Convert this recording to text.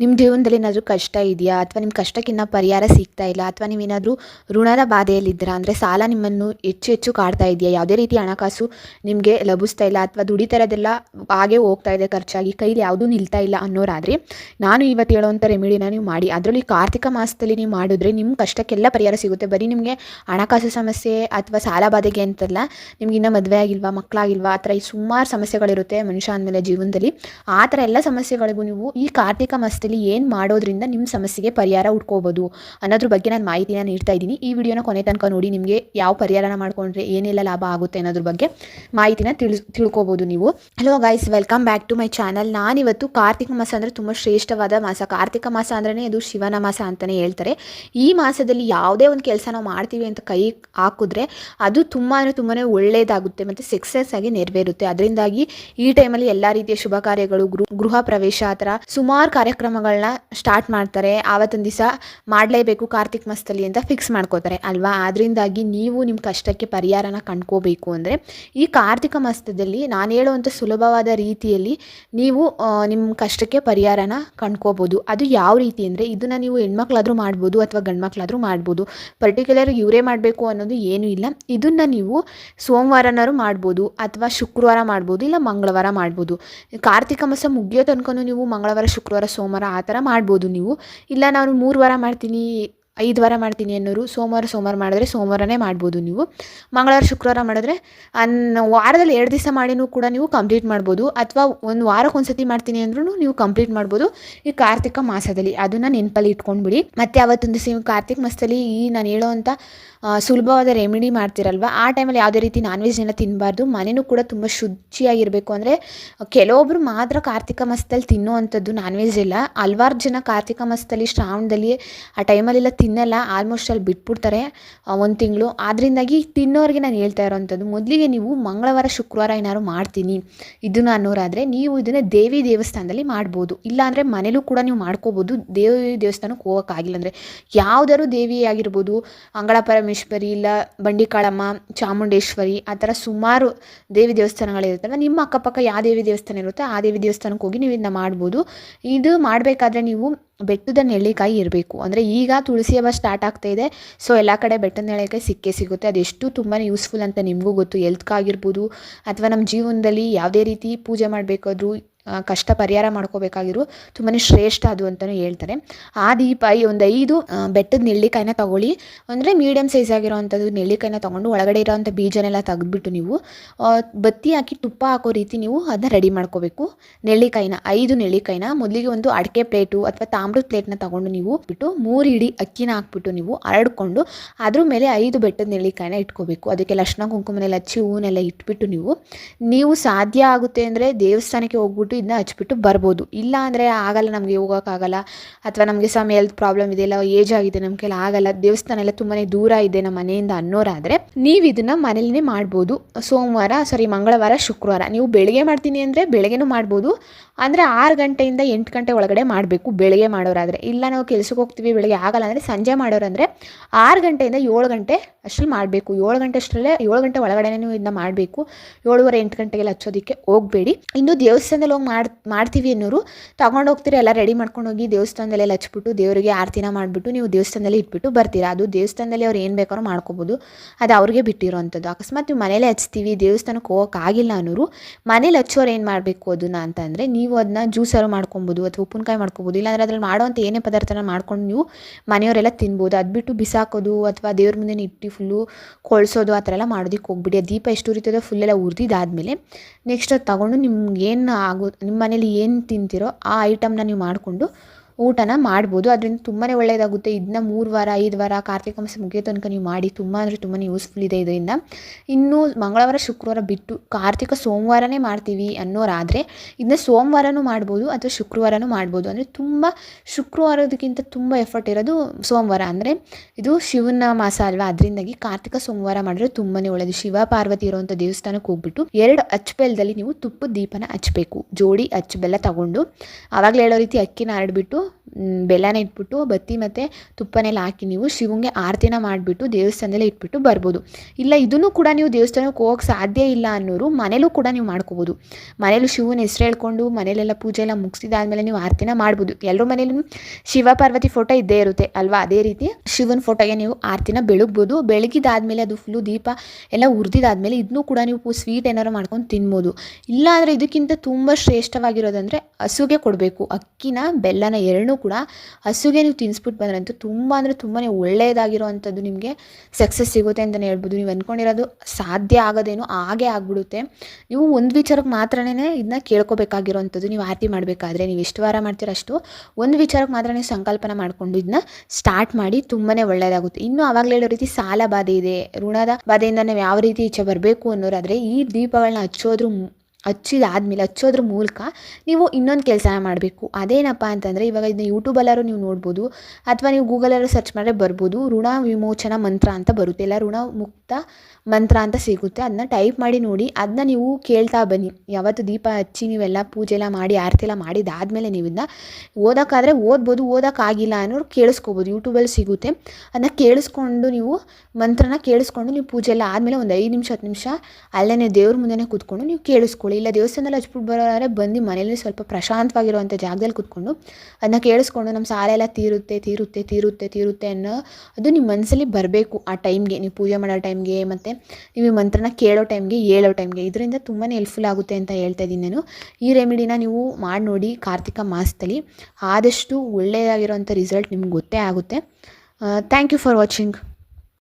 ನಿಮ್ಮ ಜೀವನದಲ್ಲಿ ಏನಾದರೂ ಕಷ್ಟ ಇದೆಯಾ? ಅಥವಾ ನಿಮ್ಮ ಕಷ್ಟಕ್ಕಿನ್ನ ಪರಿಹಾರ ಸಿಗ್ತಾ ಇಲ್ಲ? ಅಥವಾ ನೀವೇನಾದರೂ ಋಣದ ಬಾಧೆಯಲ್ಲಿದ್ದೀರಾ ಅಂದರೆ ಸಾಲ ನಿಮ್ಮನ್ನು ಹೆಚ್ಚು ಹೆಚ್ಚು ಕಾಡ್ತಾ ಇದೆಯಾ? ಯಾವುದೇ ರೀತಿ ಹಣಕಾಸು ನಿಮಗೆ ಲಭಿಸ್ತಾ ಇಲ್ಲ, ಅಥವಾ ದುಡಿತರದೆಲ್ಲ ಹಾಗೆ ಹೋಗ್ತಾ ಇದೆ ಖರ್ಚಾಗಿ, ಕೈಲಿ ಯಾವುದೂ ನಿಲ್ತಾ ಇಲ್ಲ ಅನ್ನೋರಾದರೆ ನಾನು ಇವತ್ತು ಹೇಳೋವಂಥ ರೆಮಿಡಿನ ನೀವು ಮಾಡಿ. ಅದರಲ್ಲಿ ಕಾರ್ತಿಕ ಮಾಸದಲ್ಲಿ ನೀವು ಮಾಡಿದ್ರೆ ನಿಮ್ಮ ಕಷ್ಟಕ್ಕೆಲ್ಲ ಪರಿಹಾರ ಸಿಗುತ್ತೆ. ಬರೀ ನಿಮಗೆ ಹಣಕಾಸು ಸಮಸ್ಯೆ ಅಥವಾ ಸಾಲ ಬಾಧೆಗೆ ಅಂತಲ್ಲ, ನಿಮ್ಗೆ ಇನ್ನೂ ಮದುವೆ ಆಗಿಲ್ವಾ ಮಕ್ಕಳಾಗಿಲ್ವಾ ಆ ಥರ ಸುಮಾರು ಸಮಸ್ಯೆಗಳಿರುತ್ತೆ ಮನುಷ್ಯ ಅಂದಮೇಲೆ ಜೀವನದಲ್ಲಿ. ಆ ಥರ ಎಲ್ಲ ಸಮಸ್ಯೆಗಳಿಗೂ ನೀವು ಈ ಕಾರ್ತಿಕ ಮಾಸದಲ್ಲಿ ಏನು ಮಾಡೋದ್ರಿಂದ ನಿಮ್ಮ ಸಮಸ್ಯೆಗೆ ಪರಿಹಾರ ಹುಡ್ಕೋಬೋದು ಅನ್ನೋದ್ರ ಬಗ್ಗೆ ನಾನು ಮಾಹಿತಿನ ನೀಡ್ತಾ ಇದ್ದೀನಿ. ಈ ವಿಡಿಯೋನ ಕೊನೆ ತನಕ ನೋಡಿ ನಿಮಗೆ ಯಾವ ಪರಿಹಾರನ ಮಾಡ್ಕೊಂಡ್ರೆ ಏನೆಲ್ಲ ಲಾಭ ಆಗುತ್ತೆ ಅನ್ನೋದ್ರ ಬಗ್ಗೆ ಮಾಹಿತಿನ ತಿಳಿಸ್, ತಿಳ್ಕೊಬೋದು ನೀವು. Hello guys welcome back to my channel ನಾನಿವತ್ತು ಕಾರ್ತಿಕ ಮಾಸ ಅಂದರೆ ತುಂಬ ಶ್ರೇಷ್ಠವಾದ ಮಾಸ. ಕಾರ್ತಿಕ ಮಾಸ ಅಂದ್ರೆ ಅದು ಶಿವನ ಮಾಸ ಅಂತಲೇ ಹೇಳ್ತಾರೆ. ಈ ಮಾಸದಲ್ಲಿ ಯಾವುದೇ ಒಂದು ಕೆಲಸ ನಾವು ಮಾಡ್ತೀವಿ ಅಂತ ಕೈ ಹಾಕಿದ್ರೆ ಅದು ತುಂಬ ತುಂಬಾ ಒಳ್ಳೆಯದಾಗುತ್ತೆ ಮತ್ತು ಸಕ್ಸಸ್ ಆಗಿ ನೆರವೇರುತ್ತೆ. ಅದರಿಂದಾಗಿ ಈ ಟೈಮಲ್ಲಿ ಎಲ್ಲ ರೀತಿಯ ಶುಭ ಕಾರ್ಯಗಳು, ಗೃಹ ಪ್ರವೇಶ, ಆ ಥರ ಸುಮಾರು ಕಾರ್ಯಕ್ರಮಗಳನ್ನ ಸ್ಟಾರ್ಟ್ ಮಾಡ್ತಾರೆ. ಆವತ್ತೊಂದು ದಿವಸ ಮಾಡಲೇಬೇಕು ಕಾರ್ತಿಕ್ ಮಾಸದಲ್ಲಿ ಅಂತ ಫಿಕ್ಸ್ ಮಾಡ್ಕೋತಾರೆ ಅಲ್ವಾ? ಅದರಿಂದಾಗಿ ನೀವು ನಿಮ್ಮ ಕಷ್ಟಕ್ಕೆ ಪರಿಹಾರನ ಕಂಡ್ಕೋಬೇಕು ಅಂದರೆ ಈ ಕಾರ್ತಿಕ ಮಾಸದಲ್ಲಿ ನಾನು ಹೇಳುವಂಥ ಸುಲಭವಾದ ರೀತಿಯಲ್ಲಿ ನೀವು ನಿಮ್ಮ ಕಷ್ಟಕ್ಕೆ ಪರಿಹಾರನ ಕಂಡ್ಕೋಬೋದು. ಅದು ಯಾವ ರೀತಿ ಅಂದರೆ ಇದನ್ನು ನೀವು ಹೆಣ್ಮಕ್ಳಾದರೂ ಮಾಡ್ಬೋದು ಅಥವಾ ಗಂಡ್ಮಕ್ಳಾದರೂ ಮಾಡ್ಬೋದು. ಪರ್ಟಿಕ್ಯುಲರ್ ಇವರೇ ಮಾಡಬೇಕು ಅನ್ನೋದು ಏನೂ ಇಲ್ಲ. ಇದನ್ನು ನೀವು ಸೋಮವಾರನಾರು ಮಾಡ್ಬೋದು ಅಥವಾ ಶುಕ್ರವಾರ ಮಾಡ್ಬೋದು ಇಲ್ಲ ಮಂಗಳವಾರ ಮಾಡ್ಬೋದು. ಕಾರ್ತಿಕ ಮಾಸ ಮುಗಿಯೋ ತನಕ ನೀವು ಮಂಗಳವಾರ, ಶುಕ್ರವಾರ, ಸೋಮವಾರ ಆ ಥರ ಮಾಡ್ಬೋದು ನೀವು. ಇಲ್ಲ ನಾನು ಮೂರು ವಾರ ಮಾಡ್ತೀನಿ ಐದು ವಾರ ಮಾಡ್ತೀನಿ ಅನ್ನೋರು ಸೋಮವಾರ ಸೋಮವಾರ ಮಾಡಿದ್ರೆ ಸೋಮವಾರನೇ ಮಾಡ್ಬೋದು ನೀವು. ಮಂಗಳವಾರ, ಶುಕ್ರವಾರ ಮಾಡಿದ್ರೆ ಅನ್ ವಾರದಲ್ಲಿ ಎರಡು ದಿವಸ ಮಾಡಿನೂ ಕೂಡ ನೀವು ಕಂಪ್ಲೀಟ್ ಮಾಡ್ಬೋದು. ಅಥವಾ ಒಂದು ವಾರಕ್ಕೆ ಒಂದು ಸತಿ ಮಾಡ್ತೀನಿ ಅಂದ್ರೂ ನೀವು ಕಂಪ್ಲೀಟ್ ಮಾಡ್ಬೋದು ಈ ಕಾರ್ತಿಕ ಮಾಸದಲ್ಲಿ. ಅದನ್ನು ನೆನಪಲ್ಲಿ ಇಟ್ಕೊಂಡ್ಬಿಡಿ. ಮತ್ತು ಅವತ್ತೊಂದು ನೀವು ಕಾರ್ತಿಕ ಮಾಸದಲ್ಲಿ ಈ ನಾನು ಹೇಳೋವಂಥ ಸುಲಭವಾದ ರೆಮಿಡಿ ಮಾಡ್ತಿರಲ್ವ? ಆ ಟೈಮಲ್ಲಿ ಯಾವುದೇ ರೀತಿ ನಾನ್ ವೆಜ್ನೆಲ್ಲ ತಿನ್ನಬಾರ್ದು ಮನೆಯೂ ಕೂಡ ತುಂಬ ಶುಚಿಯಾಗಿರಬೇಕು ಅಂದರೆ ಕೆಲವೊಬ್ಬರು ಮಾತ್ರ ಕಾರ್ತಿಕ ಮಾಸದಲ್ಲಿ ತಿನ್ನುವಂಥದ್ದು ನಾನ್ ವೆಜ್ ಇಲ್ಲ. ಹಲ್ವಾರು ಜನ ಕಾರ್ತಿಕ ಮಾಸದಲ್ಲಿ ಶ್ರಾವಣದಲ್ಲಿ ಆ ಟೈಮಲ್ಲೆಲ್ಲ ತಿನ್ನಲ್ಲ ಆಲ್ಮೋಸ್ಟ್ ಅಲ್ಲಿ ಬಿಟ್ಬಿಡ್ತಾರೆ ಒಂದು ತಿಂಗಳು. ಆದ್ರಿಂದಾಗಿ ತಿನ್ನೋರಿಗೆ ನಾನು ಹೇಳ್ತಾ ಇರೋವಂಥದ್ದು ಮೊದಲಿಗೆ ನೀವು ಮಂಗಳವಾರ, ಶುಕ್ರವಾರ ಏನಾದ್ರು ಮಾಡ್ತೀನಿ. ಇದನ್ನು ಅನ್ನೋರಾದರೆ ನೀವು ಇದನ್ನು ದೇವಿ ದೇವಸ್ಥಾನದಲ್ಲಿ ಮಾಡ್ಬೋದು. ಇಲ್ಲಾಂದರೆ ಮನೇಲೂ ಕೂಡ ನೀವು ಮಾಡ್ಕೋಬೋದು. ದೇವಿ ದೇವಸ್ಥಾನಕ್ಕೆ ಹೋಗೋಕ್ಕಾಗಿಲ್ಲ ಅಂದರೆ. ಯಾವುದಾದ್ರು ದೇವಿ ಆಗಿರ್ಬೋದು, ಅಂಗಳ ಪರಮೇಶ್ವರಿ ಇಲ್ಲ ಬಂಡಿಕಾಳಮ್ಮ, ಚಾಮುಂಡೇಶ್ವರಿ, ಆ ಥರ ಸುಮಾರು ದೇವಿ ದೇವಸ್ಥಾನಗಳಿರುತ್ತಲ್ಲ ನಿಮ್ಮ ಅಕ್ಕಪಕ್ಕ ಯಾವ ದೇವಿ ದೇವಸ್ಥಾನ ಇರುತ್ತೆ, ಆ ದೇವಿ ದೇವಸ್ಥಾನಕ್ಕೆ ಹೋಗಿ ನೀವು ಇದನ್ನ ಮಾಡ್ಬೋದು. ಇದು ಮಾಡಬೇಕಾದ್ರೆ ನೀವು ಬೆಟ್ಟದ ನೆಲ್ಲಿಕಾಯಿ ಇರಬೇಕು. ಅಂದರೆ ಈಗ ತುಳಸಿ ಹಬ್ಬ ಸ್ಟಾರ್ಟ್ ಆಗ್ತಾ ಇದೆ. ಸೊ ಎಲ್ಲ ಕಡೆ ಬೆಟ್ಟದ ನೆಲ್ಲಿಕಾಯಿ ಸಿಕ್ಕೇ ಸಿಗುತ್ತೆ. ಅದೆಷ್ಟು ತುಂಬಾ ಯೂಸ್ಫುಲ್ ಅಂತ ನಿಮಗೂ ಗೊತ್ತು. ಎಲ್ತ್ಗಾಗಿರ್ಬೋದು ಅಥವಾ ನಮ್ಮ ಜೀವನದಲ್ಲಿ ಯಾವುದೇ ರೀತಿ ಪೂಜೆ ಮಾಡಬೇಕಾದ್ರೂ ಕಷ್ಟ ಪರಿಹಾರ ಮಾಡ್ಕೋಬೇಕಾಗಿರೋ. ತುಂಬಾ ಶ್ರೇಷ್ಠ ಅದು ಅಂತಲೂ ಹೇಳ್ತಾರೆ. ಆ ದೀಪ ಈ ಒಂದು ಐದು ಬೆಟ್ಟದ ನೆಲ್ಲಿಕಾಯಿನ ತಗೊಳ್ಳಿ. ಅಂದರೆ ಮೀಡಿಯಮ್ ಸೈಜ್ ಆಗಿರೋವಂಥದ್ದು ನೆಲ್ಲಿಕಾಯಿನ ತೊಗೊಂಡು ಒಳಗಡೆ ಇರೋವಂಥ ಬೀಜನೆಲ್ಲ ತೆಗೆದ್ಬಿಟ್ಟು ನೀವು ಬತ್ತಿ ಹಾಕಿ ತುಪ್ಪ ಹಾಕೋ ರೀತಿ ನೀವು ಅದನ್ನ ರೆಡಿ ಮಾಡ್ಕೋಬೇಕು. ನೆಲ್ಲಿಕಾಯಿನ, ಐದು ನೆಲ್ಲಿಕಾಯಿನ, ಮೊದಲಿಗೆ ಒಂದು ಅಡಿಕೆ ಪ್ಲೇಟು ಅಥವಾ ತಾಮ್ರದ ಪ್ಲೇಟ್ನ ತಗೊಂಡು ನೀವು ಬಿಟ್ಟು ಮೂರು ಇಡಿ ಅಕ್ಕಿನ ಹಾಕ್ಬಿಟ್ಟು ನೀವು ಹರಡ್ಕೊಂಡು ಅದ್ರ ಮೇಲೆ ಐದು ಬೆಟ್ಟದ ನೆಲ್ಲಿಕಾಯಿನ ಇಟ್ಕೋಬೇಕು. ಅದಕ್ಕೆ ಲಕ್ಷಣ ಕುಂಕುಮನೆಲ್ಲ ಹಚ್ಚಿ ಹೂವನ್ನೆಲ್ಲ ಇಟ್ಬಿಟ್ಟು ನೀವು ನೀವು ಸಾಧ್ಯ ಆಗುತ್ತೆ ಅಂದರೆ ದೇವಸ್ಥಾನಕ್ಕೆ ಹೋಗ್ಬಿಟ್ಟು ಇದನ್ನ ಹಚ್ಬಿಟ್ಟು ಬರ್ಬೋದು. ಇಲ್ಲ ಅಂದರೆ ಆಗಲ್ಲ, ನಮಗೆ ಹೋಗೋಕ್ಕಾಗಲ್ಲ ಅಥವಾ ನಮಗೆ ಸಮ್ ಹೆಲ್ತ್ ಪ್ರಾಬ್ಲಮ್ ಇದೆ, ಇಲ್ಲ ಏಜ್ ಆಗಿದೆ ನಮ್ಮ ಕೈಲಿ ಆಗಲ್ಲ, ದೇವಸ್ಥಾನ ಎಲ್ಲ ತುಂಬಾ ದೂರ ಇದೆ ನಮ್ಮ ಮನೆಯಿಂದ ಅನ್ನೋರಾದರೆ ನೀವು ಇದನ್ನ ಮನೇಲಿನೇ ಮಾಡ್ಬೋದು. ಸೋಮವಾರ ಸಾರಿ ಮಂಗಳವಾರ, ಶುಕ್ರವಾರ. ನೀವು ಬೆಳಗ್ಗೆ ಮಾಡ್ತೀನಿ ಅಂದರೆ ಬೆಳಗ್ಗೆನೂ ಮಾಡ್ಬೋದು ಅಂದರೆ ಆರು ಗಂಟೆಯಿಂದ ಎಂಟು ಗಂಟೆ ಒಳಗಡೆ ಮಾಡಬೇಕು, ಬೆಳಗ್ಗೆ ಮಾಡೋರಾದರೆ. ಇಲ್ಲ ನಾವು ಕೆಲಸಕ್ಕೆ ಹೋಗ್ತೀವಿ, ಬೆಳಗ್ಗೆ ಆಗಲ್ಲ ಅಂದರೆ ಸಂಜೆ ಮಾಡೋರಂದರೆ ಆರು ಗಂಟೆಯಿಂದ ಏಳು ಗಂಟೆ ಅಷ್ಟರಲ್ಲಿ ಮಾಡಬೇಕು. ಏಳು ಗಂಟೆ ಅಷ್ಟರಲ್ಲೇ, ಏಳು ಗಂಟೆ ಒಳಗಡೆ ನೀವು ಇದನ್ನ ಮಾಡಬೇಕು. ಏಳುವರೆ, ಎಂಟು ಗಂಟೆಗೆಲ್ಲ ಹಚ್ಚೋದಕ್ಕೆ ಹೋಗಬೇಡಿ. ಇನ್ನು ದೇವಸ್ಥಾನದಲ್ಲಿ ಹೋಗಿ ಮಾಡಿ, ಮಾಡ್ತೀವಿ ಅನ್ನೋರು ತಗೊಂಡು ಹೋಗ್ತೀರಿ, ಎಲ್ಲ ರೆಡಿ ಮಾಡ್ಕೊಂಡು ಹೋಗಿ ದೇವಸ್ಥಾನದಲ್ಲೆಲ್ಲ ಹಚ್ಬಿಟ್ಟು ದೇವರಿಗೆ ಆರತಿನ ಮಾಡಿಬಿಟ್ಟು ನೀವು ದೇವಸ್ಥಾನದಲ್ಲಿ ಇಟ್ಬಿಟ್ಟು ಬರ್ತೀರಾ. ಅದು ದೇವಸ್ಥಾನದಲ್ಲಿ ಅವ್ರು ಏನು ಬೇಕಾದ್ರೂ ಮಾಡ್ಕೋಬೋದು. ಅದು ಅವ್ರಿಗೆ ಬಿಟ್ಟಿರೋವಂಥದ್ದು ಅಕಸ್ಮಾತ್ ನೀವು ಮನೇಲೆ ಹಚ್ತೀವಿ, ದೇವಸ್ಥಾನಕ್ಕೆ ಹೋಗೋಕ್ಕಾಗಿಲ್ಲ ಅನ್ನೋರು ಮನೇಲಿ ಹಚ್ಚೋರು ಏನು ಮಾಡಬೇಕು ಅದನ್ನ ಅಂತ ಅಂದರೆ ನೀವು ಅದನ್ನ ಜ್ಯೂಸಾರು ಮಾಡ್ಕೊಬೋದು ಅಥವಾ ಉಪ್ಪಿನಕಾಯಿ ಮಾಡ್ಕೊಬೋದು. ಇಲ್ಲಾಂದರೆ ಅದ್ರಲ್ಲಿ ಮಾಡೋವಂಥ ಏನೇ ಪದಾರ್ಥನ ಮಾಡ್ಕೊಂಡು ನೀವು ಮನೆಯವರೆಲ್ಲ ತಿನ್ಬೋದು. ಅದು ಬಿಟ್ಟು ಬಿಸಾಕೋದು ಅಥವಾ ದೇವ್ರ ಮುಂದೆ ಇಟ್ಟು ಫುಲ್ಲು ಕೊಳ್ಸೋದು ಆ ಥರ ಎಲ್ಲ ಮಾಡೋದಕ್ಕೆ ಹೋಗ್ಬಿಡಿ. ಆ ದೀಪ ಎಷ್ಟು ಉರಿತದೋ ಫುಲ್ಲೆಲ್ಲ ಉರಿದಿದ್ದಾದಮೇಲೆ ನೆಕ್ಸ್ಟ್ ಅದು ತಗೊಂಡು ನಿಮ್ಗೆ ಏನು ಆಗೋ ನಿಮ್ಮ ಮನೇಲಿ ಏನು ತಿಂತೀರೋ ಆ ಐಟಮ್ನ ನೀವು ಮಾಡಿಕೊಂಡು ಊಟನ ಮಾಡ್ಬೋದು. ಅದರಿಂದ ತುಂಬಾ ಒಳ್ಳೆಯದಾಗುತ್ತೆ ಇದನ್ನ ಮೂರು ವಾರ, ಐದು ವಾರ, ಕಾರ್ತಿಕ ಮಾಸ ಮುಗಿಯೋ ತನಕ ನೀವು ಮಾಡಿ. ತುಂಬ ಅಂದರೆ ತುಂಬಾ ಯೂಸ್ಫುಲ್ ಇದೆ ಇದರಿಂದ. ಇನ್ನು ಮಂಗಳವಾರ, ಶುಕ್ರವಾರ ಬಿಟ್ಟು ಕಾರ್ತಿಕ ಸೋಮವಾರನೇ ಮಾಡ್ತೀವಿ ಅನ್ನೋರಾದರೆ ಇದನ್ನ ಸೋಮವಾರನೂ ಮಾಡ್ಬೋದು ಅಥವಾ ಶುಕ್ರವಾರನೂ ಮಾಡ್ಬೋದು. ಅಂದರೆ ತುಂಬ ಶುಕ್ರವಾರದಕ್ಕಿಂತ ತುಂಬ ಎಫರ್ಟ್ ಇರೋದು ಸೋಮವಾರ. ಅಂದರೆ ಇದು ಶಿವನ ಮಾಸ ಅಲ್ವಾ? ಅದರಿಂದಾಗಿ ಕಾರ್ತಿಕ ಸೋಮವಾರ ಮಾಡಿದ್ರೆ ತುಂಬಾ ಒಳ್ಳೆಯದು ಶಿವ, ಪಾರ್ವತಿ ಇರುವಂಥ ದೇವಸ್ಥಾನಕ್ಕೆ ಹೋಗ್ಬಿಟ್ಟು ಎರಡು ಅಚ್ಚಬೆಲ್ಲದಲ್ಲಿ ನೀವು ತುಪ್ಪದ ದೀಪನ ಹಚ್ಚಬೇಕು ಜೋಡಿ ಅಚ್ಚಬೆಲ್ಲ ತಗೊಂಡು. ಆವಾಗಲೇ ಹೇಳೋ ರೀತಿ ಅಕ್ಕಿನ ಹರಡ್ಬಿಟ್ಟು ಬೆಲ್ಲನ ಇಟ್ಬಿಟ್ಟು, ಬತ್ತಿ ಮತ್ತು ತುಪ್ಪನೆಲ್ಲ ಹಾಕಿ ನೀವು ಶಿವಂಗೆ ಆರತಿನ ಮಾಡಿಬಿಟ್ಟು ದೇವಸ್ಥಾನದಲ್ಲಿ ಇಟ್ಬಿಟ್ಟು ಬರ್ಬೋದು. ಇಲ್ಲ, ಇದನ್ನು ಕೂಡ ನೀವು ದೇವಸ್ಥಾನಕ್ಕೆ ಹೋಗೋಕೆ ಸಾಧ್ಯ ಇಲ್ಲ ಅನ್ನೋರು ಮನೇಲೂ ಕೂಡ ನೀವು ಮಾಡ್ಕೋಬೋದು. ಮನೇಲೂ ಶಿವನ ಹೆಸ್ರು ಹೇಳ್ಕೊಂಡು ಮನೇಲೆಲ್ಲ ಪೂಜೆ ಎಲ್ಲ ಮುಗಿಸಿದಾದ್ಮೇಲೆ ನೀವು ಆರತಿನ ಮಾಡ್ಬೋದು. ಎಲ್ಲರ ಮನೇಲೂ ಶಿವ ಪಾರ್ವತಿ ಫೋಟೋ ಇದ್ದೇ ಇರುತ್ತೆ, ಅಲ್ವಾ? ಅದೇ ರೀತಿ ಶಿವನ ಫೋಟೋಗೆ ನೀವು ಆರತಿನ ಬೆಳಗ್ಬೋದು. ಬೆಳಗಿದಾದ್ಮೇಲೆ ಅದು ಫುಲ್ಲು ದೀಪ ಎಲ್ಲ ಉರಿದಾದ್ಮೇಲೆ ಇದನ್ನೂ ಕೂಡ ನೀವು ಸ್ವೀಟ್ ಏನಾರು ಮಾಡ್ಕೊಂಡು ತಿನ್ಬೋದು. ಇಲ್ಲ ಅಂದರೆ ಇದಕ್ಕಿಂತ ತುಂಬ ಶ್ರೇಷ್ಠವಾಗಿರೋದಂದರೆ ಹಸುಗೆ ಕೊಡಬೇಕು. ಅಕ್ಕಿನ ಬೆಲ್ಲನ ಎರಡನ್ನೂ ಹಸುಗೆ ನೀವು ತಿನ್ನಿಸ್ಬಿಟ್ಟು ಬಂದ್ರಂತೂ ತುಂಬ ಅಂದರೆ ತುಂಬಾ ಒಳ್ಳೆಯದಾಗಿರುವಂಥದ್ದು ನಿಮಗೆ ಸಕ್ಸಸ್ ಸಿಗುತ್ತೆ ಅಂತಲೇ ಹೇಳ್ಬೋದು. ನೀವು ಅಂದ್ಕೊಂಡಿರೋದು ಸಾಧ್ಯ ಆಗೋದೇನೋ ಹಾಗೆ ಆಗ್ಬಿಡುತ್ತೆ. ನೀವು ಒಂದು ವಿಚಾರಕ್ಕೆ ಮಾತ್ರನೇ ಇದನ್ನ ಕೇಳ್ಕೊಬೇಕಾಗಿರೋವಂಥದ್ದು. ನೀವು ಆರತಿ ಮಾಡಬೇಕಾದ್ರೆ ನೀವು ಎಷ್ಟು ವಾರ ಮಾಡ್ತೀರೋ ಅಷ್ಟು ಒಂದು ವಿಚಾರಕ್ಕೆ ಮಾತ್ರ ನೀವು ಸಂಕಲ್ಪನ ಮಾಡಿಕೊಂಡು ಇದನ್ನ ಸ್ಟಾರ್ಟ್ ಮಾಡಿ ತುಂಬಾ ಒಳ್ಳೆಯದಾಗುತ್ತೆ ಇನ್ನು ಆವಾಗಲೇ ಹೇಳೋ ರೀತಿ ಸಾಲ ಬಾಧೆ ಇದೆ. ಋಣದ ಬಾಧೆಯಿಂದ ನಾವು ಯಾವ ರೀತಿ ಈಚೆ ಬರಬೇಕು ಅನ್ನೋರಾದರೆ ಈ ದೀಪಗಳನ್ನ ಹಚ್ಚೋದ್ರ ಹಚ್ಚಿದಾದ್ಮೇಲೆ, ಹಚ್ಚೋದ್ರ ಮೂಲಕ ನೀವು ಇನ್ನೊಂದು ಕೆಲಸನ ಮಾಡಬೇಕು. ಅದೇನಪ್ಪ ಅಂತಂದರೆ, ಇವಾಗ ಇದನ್ನ ಯೂಟ್ಯೂಬಲ್ಲಾರು ನೀವು ನೋಡ್ಬೋದು, ಅಥವಾ ನೀವು ಗೂಗಲಲ್ಲೂ ಸರ್ಚ್ ಮಾಡಿದ್ರೆ ಬರ್ಬೋದು, ಋಣ ವಿಮೋಚನ ಮಂತ್ರ ಅಂತ ಬರುತ್ತೆ. ಇಲ್ಲ, ಋಣ ಮುಕ್ತ ಮಂತ್ರ ಅಂತ ಸಿಗುತ್ತೆ. ಅದನ್ನ ಟೈಪ್ ಮಾಡಿ ನೋಡಿ ಅದನ್ನ ನೀವು ಕೇಳ್ತಾ ಬನ್ನಿ. ಯಾವತ್ತು ದೀಪ ಹಚ್ಚಿ ನೀವೆಲ್ಲ ಪೂಜೆ ಎಲ್ಲ ಮಾಡಿ, ಆರತಿ ಎಲ್ಲ ಮಾಡಿದಾದ್ಮೇಲೆ ನೀವು ಇದನ್ನ ಓದೋಕ್ಕಾದ್ರೆ ಓದ್ಬೋದು, ಓದೋಕ್ಕಾಗಿಲ್ಲ ಅನ್ನೋರು ಕೇಳಿಸ್ಕೋಬೋದು. ಯೂಟ್ಯೂಬಲ್ಲಿ ಸಿಗುತ್ತೆ. ಅದನ್ನ ಕೇಳಿಸ್ಕೊಂಡು ನೀವು ಮಂತ್ರನ ಕೇಳಿಸ್ಕೊಂಡು ನೀವು ಪೂಜೆ ಎಲ್ಲ ಆದಮೇಲೆ ಒಂದು ಐದು ನಿಮಿಷ, ಹತ್ತು ನಿಮಿಷ ಅಲ್ಲೇ ದೇವ್ರ ಮುಂದೆನೇ ಕೂತ್ಕೊಂಡು ನೀವು ಕೇಳಿಸ್ಕೊಳ್ಳಿ. ಇಲ್ಲ ದೇವಸ್ಥಾನದಲ್ಲಿ ಹಚ್ಬಿಟ್ಟು ಬರೋರೆ ಬಂದು ಮನೇಲಿ ಸ್ವಲ್ಪ ಪ್ರಶಾಂತವಾಗಿರುವಂಥ ಜಾಗದಲ್ಲಿ ಕೂತ್ಕೊಂಡು ಅದನ್ನ ಕೇಳಿಸ್ಕೊಂಡು ನಮ್ಮ ಸಾಲ ಎಲ್ಲ ತೀರುತ್ತೆ ತೀರುತ್ತೆ ತೀರುತ್ತೆ ತೀರುತ್ತೆ ಅನ್ನೋ ಅದು ನಿಮ್ಮ ಮನಸ್ಸಲ್ಲಿ ಬರಬೇಕು ಆ ಟೈಮ್ಗೆ ನೀವು ಪೂಜೆ ಮಾಡೋ ಟೈಮ್ಗೆ ಮತ್ತು ನೀವು ಮಂತ್ರನ ಕೇಳೋ ಟೈಮ್ಗೆ, ಹೇಳೋ ಟೈಮ್ಗೆ, ಇದರಿಂದ ತುಂಬಾ ಹೆಲ್ಪ್ಫುಲ್ ಆಗುತ್ತೆ ಅಂತ ಹೇಳ್ತಾ ಇದ್ದೀನಿ ನಾನು. ಈ ರೆಮಿಡಿನ ನೀವು ಮಾಡಿ ನೋಡಿ ಕಾರ್ತಿಕ ಮಾಸದಲ್ಲಿ. ಆದಷ್ಟು ಒಳ್ಳೆಯದಾಗಿರೋಂಥ ರಿಸಲ್ಟ್ ನಿಮ್ಗೆ ಗೊತ್ತೇ ಆಗುತ್ತೆ. Thank you for watching